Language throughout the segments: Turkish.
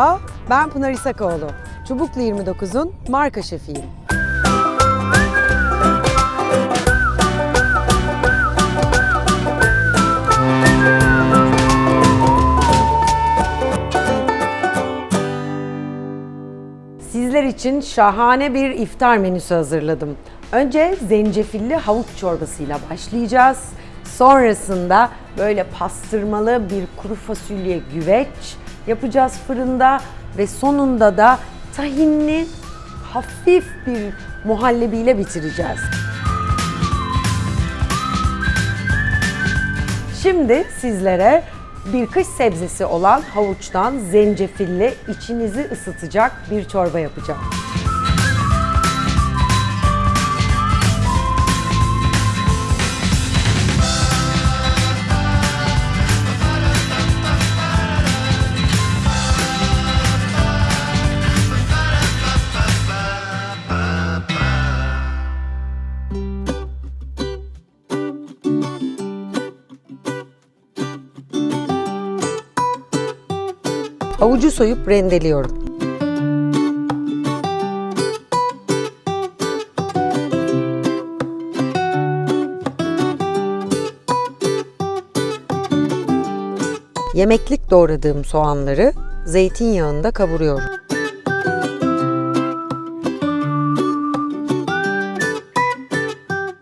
Merhaba, ben Pınar İsakoğlu. Çubuklu 29'un marka şefiyim. Sizler için şahane bir iftar menüsü hazırladım. Önce zencefilli havuç çorbasıyla başlayacağız. Sonrasında böyle pastırmalı bir kuru fasulye güveç yapacağız fırında ve sonunda da tahinli hafif bir muhallebiyle bitireceğiz. Şimdi sizlere bir kış sebzesi olan havuçtan zencefilli içinizi ısıtacak bir çorba yapacağım. Havucu soyup rendeliyorum. Yemeklik doğradığım soğanları zeytinyağında kavuruyorum.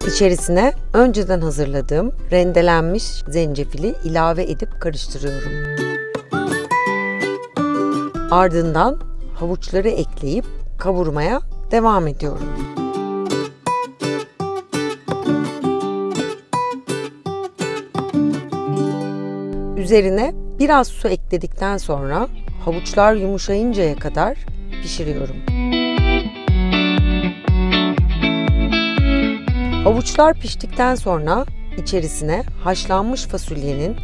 İçerisine önceden hazırladığım rendelenmiş zencefili ilave edip karıştırıyorum. Ardından havuçları ekleyip kavurmaya devam ediyorum. Üzerine biraz su ekledikten sonra havuçlar yumuşayıncaya kadar pişiriyorum. Havuçlar piştikten sonra içerisine haşlanmış fasulyenin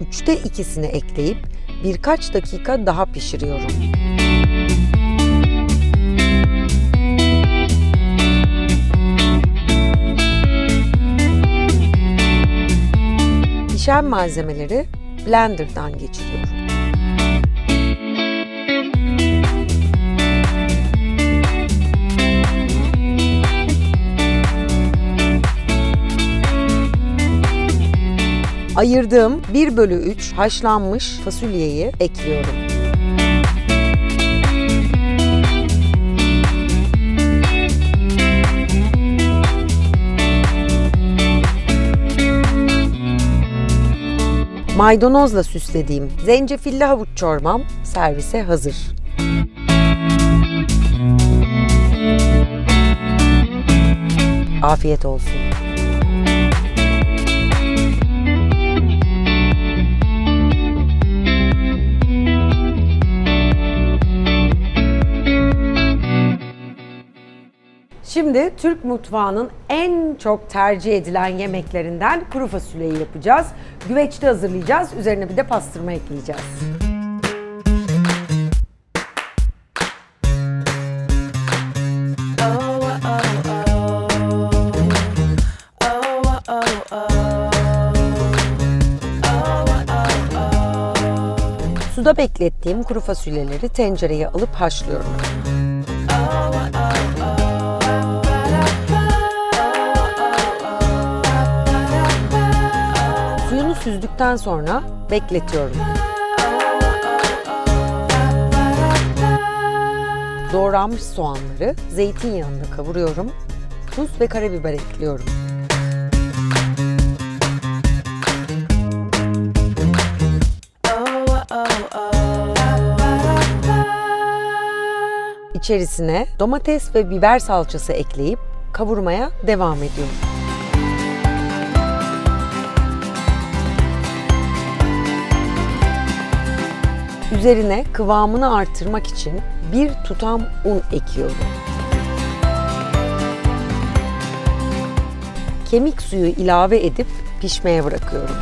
üçte ikisini ekleyip birkaç dakika daha pişiriyorum. Pişen malzemeleri blenderdan geçiriyorum. Ayırdığım 1 bölü 3 haşlanmış fasulyeyi ekliyorum. Maydanozla süslediğim zencefilli havuç çorbam servise hazır. Afiyet olsun. Şimdi Türk mutfağının en çok tercih edilen yemeklerinden kuru fasulyeyi yapacağız. Güveçte hazırlayacağız. Üzerine bir de pastırma ekleyeceğiz. Suda beklettiğim kuru fasulyeleri tencereye alıp haşlıyorum. Süzdükten sonra bekletiyorum. Doğranmış soğanları zeytinyağında kavuruyorum. Tuz ve karabiber ekliyorum. İçerisine domates ve biber salçası ekleyip kavurmaya devam ediyorum. Üzerine kıvamını artırmak için bir tutam un ekliyorum. Kemik suyu ilave edip pişmeye bırakıyorum.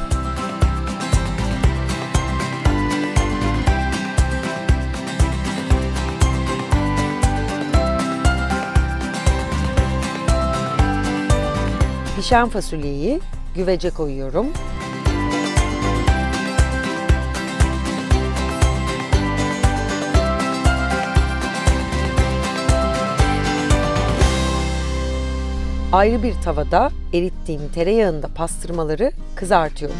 Pişen fasulyeyi güvece koyuyorum. Ayrı bir tavada erittiğim tereyağında pastırmaları kızartıyorum.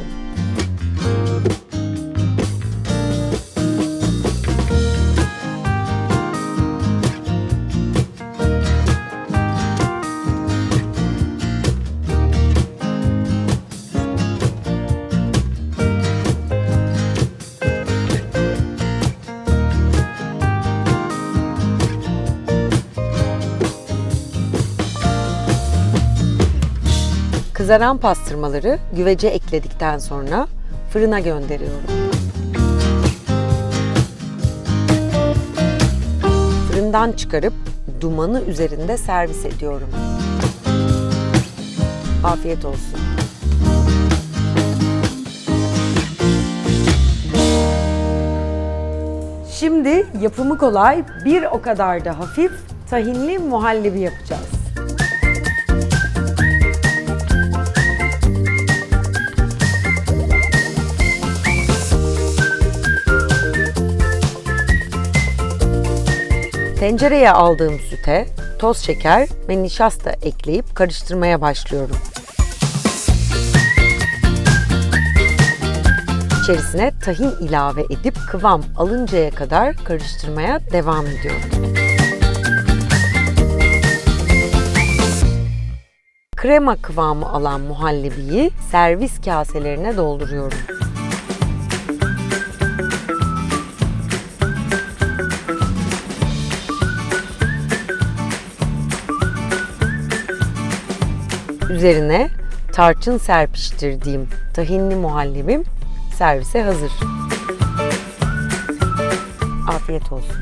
Kızaran pastırmaları güvece ekledikten sonra fırına gönderiyorum. Fırından çıkarıp dumanı üzerinde servis ediyorum. Afiyet olsun. Şimdi yapımı kolay, bir o kadar da hafif tahinli muhallebi yapacağız. Tencereye aldığım süte toz şeker ve nişasta ekleyip karıştırmaya başlıyorum. İçerisine tahin ilave edip kıvam alıncaya kadar karıştırmaya devam ediyorum. Krema kıvamı alan muhallebiyi servis kaselerine dolduruyorum. Üzerine tarçın serpiştirdiğim tahinli muhallebim servise hazır. Afiyet olsun.